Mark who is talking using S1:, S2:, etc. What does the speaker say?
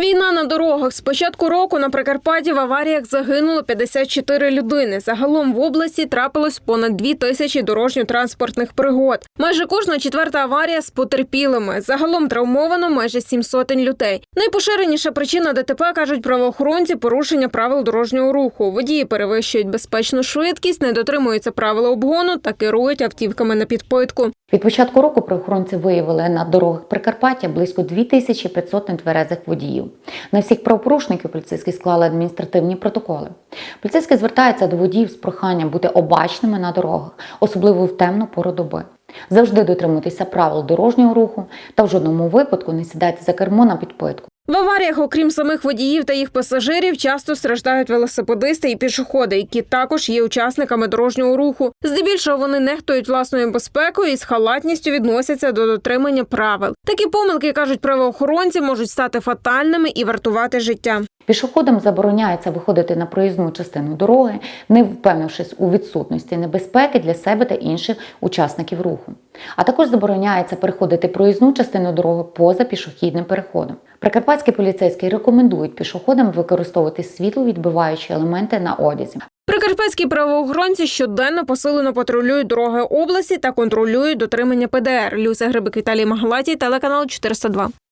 S1: Війна на дорогах. З початку року на Прикарпатті в аваріях загинуло 54 людини. Загалом в області трапилось понад 2 тисячі дорожньо-транспортних пригод. Майже кожна четверта аварія з потерпілими. Загалом травмовано майже 7 сотень людей. Найпоширеніша причина ДТП, кажуть правоохоронці, порушення правил дорожнього руху. Водії перевищують безпечну швидкість, не дотримуються правил обгону та керують автівками на підпитку.
S2: Від початку року правоохоронці виявили на дорогах Прикарпаття близько 2500 нетверезих водіїв. На всіх правопорушників поліцейські склали адміністративні протоколи. Поліцейські звертаються до водіїв з проханням бути обачними на дорогах, особливо в темну пору доби. Завжди дотримуйтеся правил дорожнього руху та в жодному випадку не сідайте за кермо на підпитку.
S1: В аваріях, окрім самих водіїв та їх пасажирів, часто страждають велосипедисти і пішоходи, які також є учасниками дорожнього руху. Здебільшого вони нехтують власною безпекою і з халатністю відносяться до дотримання правил. Такі помилки кажуть правоохоронці, можуть стати фатальними і вартувати життя.
S2: Пішоходам забороняється виходити на проїзну частину дороги, не впевнившись у відсутності небезпеки для себе та інших учасників руху. А також забороняється переходити проїзну частину дороги поза пішохідним переходом. Прикарпатські поліцейські рекомендують пішоходам використовувати світловідбиваючі елементи на одязі.
S1: Прикарпатські правоохоронці щоденно посилено патрулюють дороги області та контролюють дотримання ПДР. Люся Грибик Віталій Магалатій, телеканал 402.